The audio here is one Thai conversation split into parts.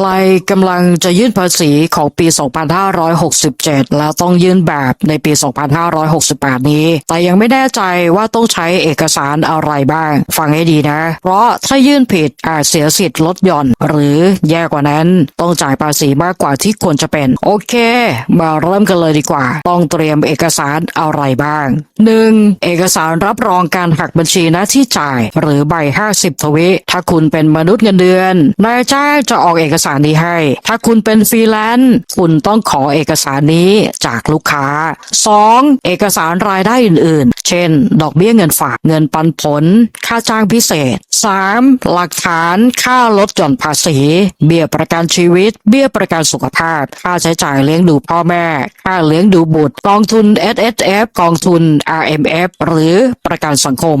ใครกำลังจะยื่นภาษีของปี 2567 แล้วต้องยื่นแบบในปี 2568 นี้ แต่ยังไม่แน่ใจว่าต้องใช้เอกสารอะไรบ้าง ฟังให้ดีนะ เพราะถ้ายื่นผิดอาจเสียสิทธิ์ลดหย่อน หรือแย่กว่านั้นต้องจ่ายภาษีมากกว่าที่ควรจะเป็น โอเค มาเริ่มกันเลยดีกว่า ต้องเตรียมเอกสารอะไรบ้าง 1. เอกสารรับรองการหักบัญชีหน้าที่จ่าย หรือใบ 50 ทวิ ถ้าคุณเป็นมนุษย์เงินเดือนนายจ้างจะออกเอกสารนี้ให้ ถ้าคุณเป็นฟรีแลนซ์คุณต้องขอเอกสารนี้จากลูกค้า 2. เอกสารรายได้อื่นๆ เช่น ดอกเบี้ยเงินฝากเงินปันผล ค่าจ้างพิเศษ 3. หลักฐานค่าลดหย่อนภาษี เบี้ยประกันชีวิต เบี้ยประกันสุขภาพ ค่าใช้จ่ายเลี้ยงดูพ่อแม่ ค่าเลี้ยงดูบุตร กองทุน S S F กองทุน R M F หรือประกันสังคม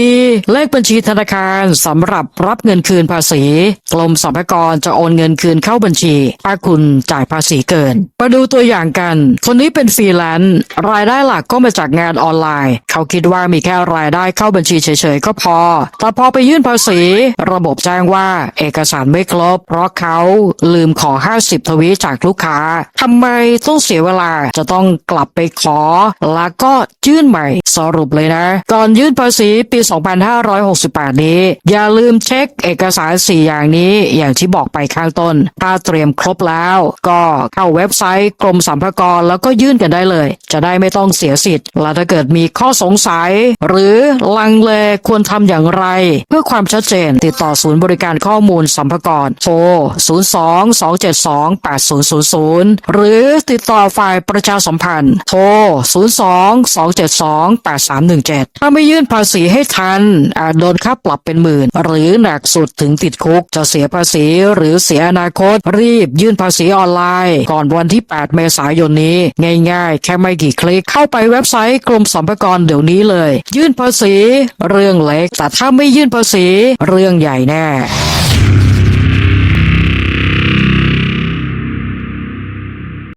4. เลขบัญชีธนาคารสำหรับรับเงินคืนภาษีกรมสรรพากรจะโอนเงินคืนเข้าบัญชีถ้าคุณจ่ายภาษีเกิน มาดูตัวอย่างกัน คนนี้เป็นฟรีแลนซ์รายได้หลักก็มาจากงานออนไลน์ เขาคิดว่ามีแค่รายได้เข้าบัญชีเฉยๆก็พอ แต่พอไปยื่นภาษี ระบบแจ้งว่าเอกสารไม่ครบ เพราะเขาลืมขอ 50 ทวีจากลูกค้า ทำไมต้องเสียเวลาจะต้องกลับไปขอ แล้วก็ยื่นใหม่สรุปเลยนะ ก่อนยื่นภาษีปี 2568 นี้ อย่าลืมเช็คเอกสาร 4 อย่างนี้ อย่างที่บอกไปข้างต้น ถ้าเตรียมครบแล้ว ก็เข้าเว็บไซต์กรมสรรพากรแล้วก็ยื่นกันได้เลย จะได้ไม่ต้องเสียสิทธิ์ และถ้าเกิดมีข้อสงสัย หรือลังเลควรทำอย่างไร เพื่อความชัดเจน ติดต่อศูนย์บริการข้อมูลสรรพากรโทร 02 272 8000 หรือติดต่อฝ่ายประชาสัมพันธ์ โทร 02 272 8317 ถ้าไม่ยื่นภาษีให้ทันอาจโดนค่าปรับเป็นหมื่น หรือหนักสุดถึงติดคุกจะเสียภาษีหรือเสียอนาคต รีบยื่นภาษีออนไลน์ ก่อนวันที่ 8 เมษายนนี้ ง่ายๆ แค่ไม่กี่คลิกเข้าไปเว็บไซต์กรมสรรพากรเดี๋ยวนี้เลย ยื่นภาษี เรื่องเล็ก แต่ถ้าไม่ยื่นภาษี เรื่องใหญ่แน่